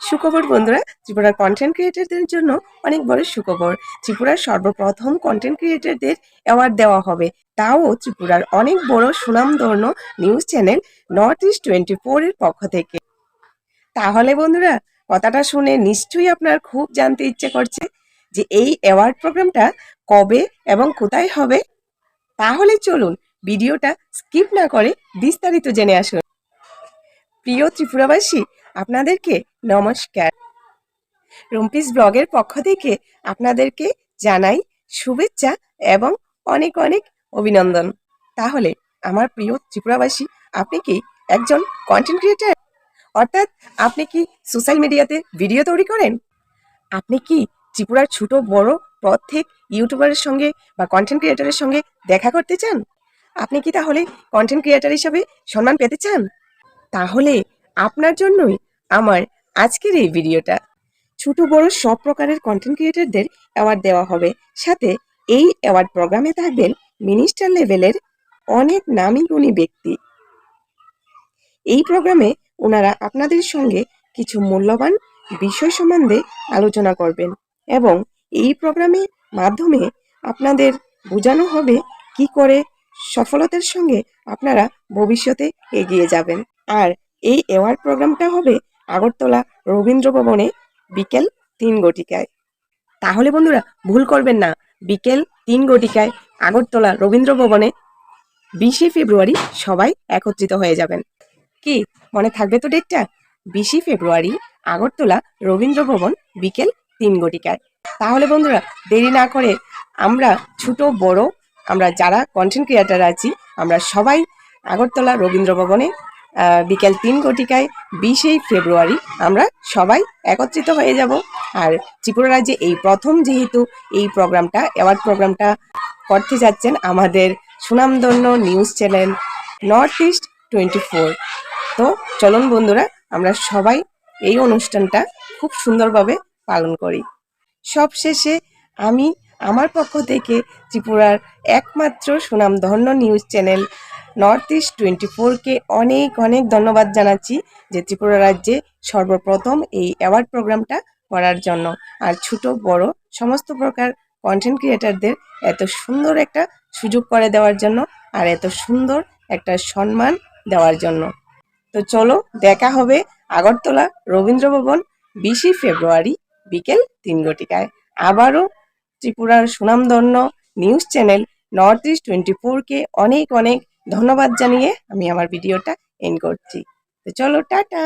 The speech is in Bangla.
সুখবর বন্ধুরা, ত্রিপুরার কন্টেন্ট ক্রিয়েটরদের জন্য অনেক বড় সুখবর। ত্রিপুরার সর্বপ্রথম কন্টেন্ট ক্রিয়েটরদের অ্যাওয়ার্ড দেওয়া হবে। তাও ত্রিপুরার অনেক বড় সুনামধন্য news channel North East twenty four এর পক্ষ থেকে। তাহলে বন্ধুরা, কথাটা শুনে নিশ্চয়ই আপনার খুব জানতে ইচ্ছে করছে যে এই অ্যাওয়ার্ড প্রোগ্রামটা কবে এবং কোথায় হবে? তাহলে চলুন ভিডিওটা স্কিপ না করে বিস্তারিত জেনে আসুন। প্রিয় ত্রিপুরাবাসী আপনাদেরকে নমস্কার। রুম্পিস ব্লগের পক্ষ থেকে আপনাদেরকে জানাই শুভেচ্ছা এবং অনেক অনেক অভিনন্দন। তাহলে, আমার প্রিয় ত্রিপুরাবাসী, আপনি কি একজন কন্টেন্ট ক্রিয়েটার অর্থাৎ, আপনি কি সোশ্যাল মিডিয়াতে ভিডিও তৈরি করেন? আপনি কি ত্রিপুরার ছোট, বড়, প্রত্যেক ইউটিউবারের সঙ্গে বা কন্টেন্ট ক্রিয়েটারের সঙ্গে দেখা করতে চান? আপনি কি তাহলে কন্টেন্ট ক্রিয়েটার হিসাবে সম্মান পেতে চান? তাহলে আপনার জন্যই আমার আজকের এই ভিডিওটা। ছোট বড় সব প্রকারের কন্টেন্ট ক্রিয়েটরদের অ্যাওয়ার্ড দেওয়া হবে। সাথে এই অ্যাওয়ার্ড প্রোগ্রামে থাকবেন মিনিস্টার লেভেলের অনেক নামি গুণী ব্যক্তি। এই প্রোগ্রামে ওনারা আপনাদের সঙ্গে কিছু মূল্যবান বিষয় সম্বন্ধে আলোচনা করবেন এবং এই প্রোগ্রামের মাধ্যমে আপনাদের বোঝানো হবে কি করে সফলতার সঙ্গে আপনারা ভবিষ্যতে এগিয়ে যাবেন। আর এই অ্যাওয়ার্ড প্রোগ্রামটা হবে আগরতলা রবীন্দ্র ভবনে বিকেল তিন গটিকায়। তাহলে বন্ধুরা, ভুল করবেন না। বিকেল তিন গটিকায় আগরতলা রবীন্দ্র ভবনে বিশে ফেব্রুয়ারি সবাই একত্রিত হয়ে যাবেন। কি, মনে থাকবে তো ডেটটা বিশে ফেব্রুয়ারি আগরতলা রবীন্দ্র ভবন বিকেল তিন গটিকায়। তাহলে বন্ধুরা, দেরি না করে আমরা ছোট, বড়, আমরা যারা কন্টেন্ট ক্রিয়েটার আছি, আমরা সবাই আগরতলা রবীন্দ্র ভবনে বিকেল তিন ঘটিকায় বিশেই ফেব্রুয়ারি আমরা সবাই একত্রিত হয়ে যাব। আর ত্রিপুরা রাজ্যে এই প্রথম যেহেতু এই প্রোগ্রামটা, অ্যাওয়ার্ড প্রোগ্রামটা করতে যাচ্ছেন আমাদের সুনামধন্য news channel North East twenty four. তো চলুন বন্ধুরা, আমরা সবাই এই অনুষ্ঠানটা খুব সুন্দরভাবে পালন করি। সবশেষে আমি আমার পক্ষ থেকে ত্রিপুরার একমাত্র সুনামধন্য news channel North East twenty ফোরকে অনেক অনেক ধন্যবাদ জানাচ্ছি যে ত্রিপুরা রাজ্যে সর্বপ্রথম এই অ্যাওয়ার্ড প্রোগ্রামটা করার জন্য। আর ছোট, বড় সমস্ত প্রকার কন্টেন্ট ক্রিয়েটারদের এত সুন্দর একটা সুযোগ করে দেওয়ার জন্য আর এত সুন্দর একটা সম্মান দেওয়ার জন্য। তো চলো, দেখা হবে আগরতলা রবীন্দ্র ভবন বিশে ফেব্রুয়ারি বিকেল তিন ঘটিকায় আবারও ত্রিপুরার সুনামধন্য news channel North East twenty ফোরকে অনেক অনেক ধন্যবাদ জানিয়ে আমি আমার ভিডিওটা এন্ড করছি। তো চলো টাটা!